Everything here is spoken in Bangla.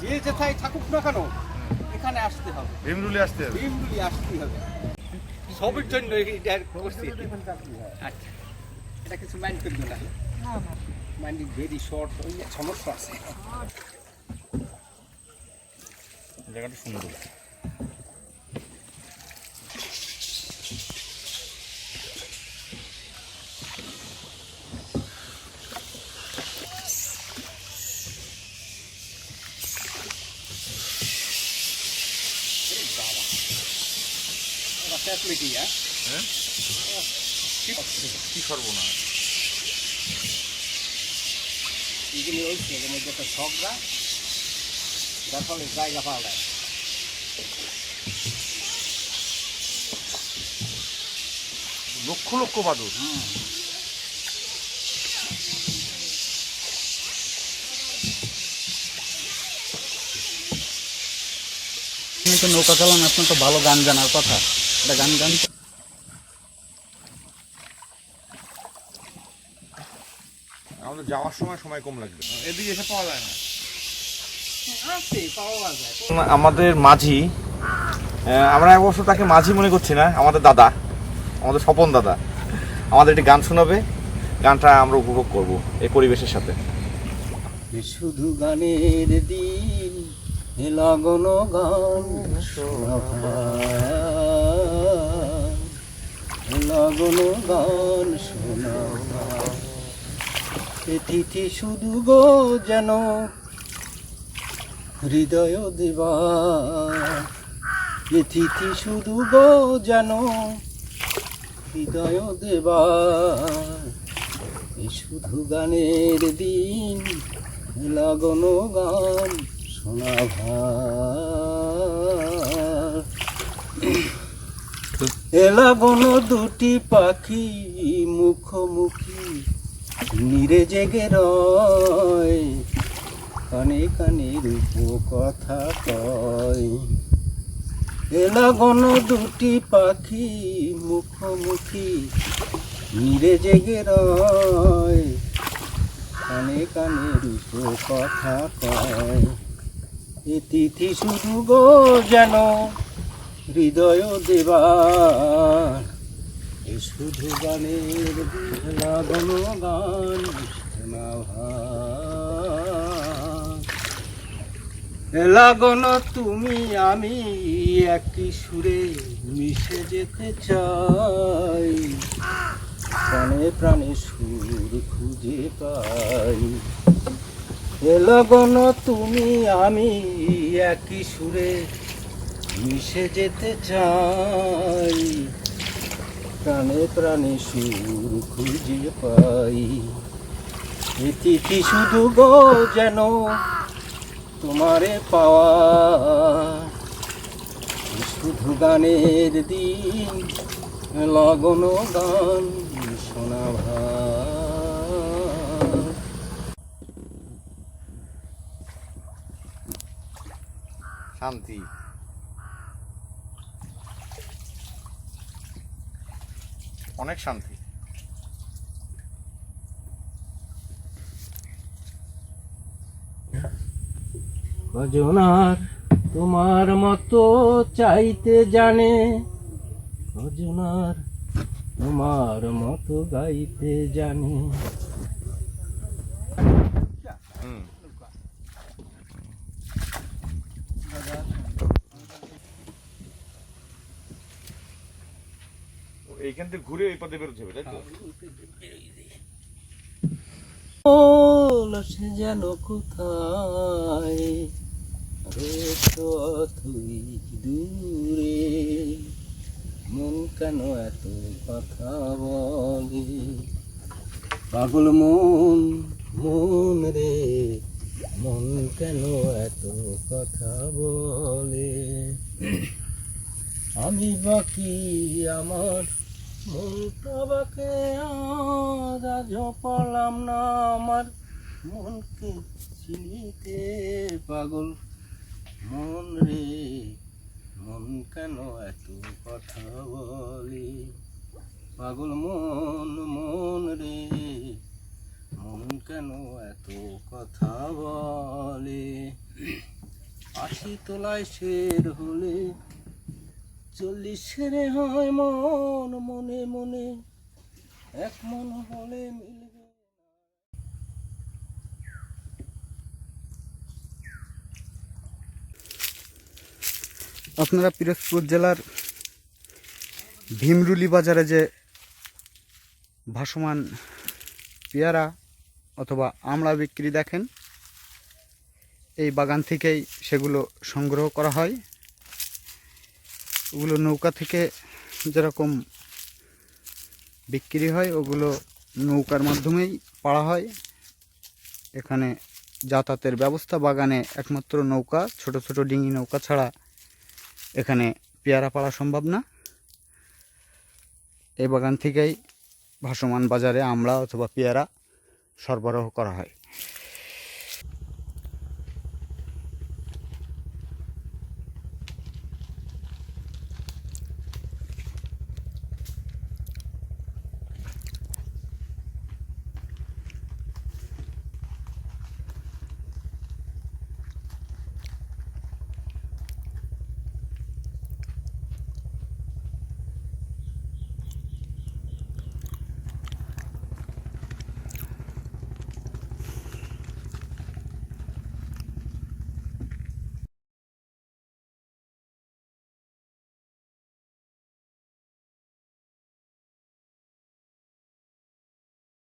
যে যেথায় থাকুক না কেন এখানে আসতে হবে। ভীমরুলি আসতে হবে। ভীমরুলি আসতেই হবে। সবের জন্য এটা করছি আচ্ছা। এটা কিছু মাইন্ড করবে না মাইন্ড ভেরি শর্ট সমস্যা আছে। জায়গাটা সুন্দর। ফ্যাসিলিটি হ্যাঁ হ্যাঁ? কি সর্বনাশ? এগুলো ওই এর মধ্যে একটা ঝগড়া যার ফলে জায়গা পাওয়া যায়। লক্ষ লক্ষ বাদুর। আপনি তো নৌকা চালান আপনার তো ভালো গান জানার কথা। একটা গান গান। আমাদের যাওয়ার সময় সময় কম লাগবে। এদিকে এসে পাওয়া যায় না। আছে পাওয়া যায় আমাদের মাঝি আমরা এক বছর তাকে মাঝি মনে করছি না আমাদের দাদা আমাদের স্বপন দাদা। আমাদের একটি গান শোনাবে গানটা আমরা উপভোগ করব এই পরিবেশের সাথে। শুধু গানের দিন লগন গান ভাই। গান, শোনা তিথি শুধু গো যেন হৃদয় দেবা তিথি শুধু গো যেন হৃদয় দেবা শুধু গানের দিন লাগন গান শোনা ভাই এ লাগন দুটি পাখি মুখোমুখি, নিরে জেগে রয়, কানে কানে রূপ কথা কয়। এ লাগন দুটি পাখি মুখোমুখি, নিরে জেগে রয়, কানে কানে রূপ কথা কয়। এ তিথি শুধু গো যেন, হৃদয় দেবার। এ শুধু গানের গান। লাগন তুমি, আমি একই সুরে মিশে যেতে চাই। প্রাণে প্রাণে সুর খুঁজে পাই। লগন তুমি, আমি একই সুরে মিশে যেতে চাই। প্রাণে প্রাণে সুর খুঁজে পাই। তিথি শুধু গো যেন তোমারে পাওয়া। শুধু গানের দিন, লগন গান শোনা ভাই। শান্তি। অনেক শান্তি। ভজনার তোমার মতো চাইতে জানে ভজনার তোমার মতো গাইতে জানে। এইখান থেকে ঘুরে এই পথে বেরোতে হবে, তাই তো? যেন কোথায়? দূরে। মন কেন এত কথা বলে? পাগল মন মন রে। মন কেন এত কথা বলে? আমি বাকি আমার মনটা বাকে আজ আজ না আমার। মনকে চিনিতে পাগল। মন রে, মন কেন এত কথা বলে? পাগল মন মন রে, মন কেন এত কথা বলে? আশি তোলায় শের হলে চল্লিশ সেরে হয় মন, মনে মনে। এক মন হলে মিলবে আপনারা পিরোজপুর জেলার ভীমরুলি বাজারে যে ভাসমান পেয়ারা অথবা আমড়া বিক্রি দেখেন, এই বাগান থেকেই সেগুলো সংগ্রহ করা হয়। ওগুলো নৌকা থেকে যেরকম বিক্রি হয়, ওগুলো নৌকার মাধ্যমেই পাড়া হয়। এখানে যাতায়াতের ব্যবস্থা, বাগানে একমাত্র নৌকা, ছোট ছোট ডিঙি নৌকা ছাড়া এখানে পেয়ারা পাড়া সম্ভব না। এই বাগান থেকেই ভাসমান বাজারে আমড়া অথবা পেয়ারা সরবরাহ করা হয়।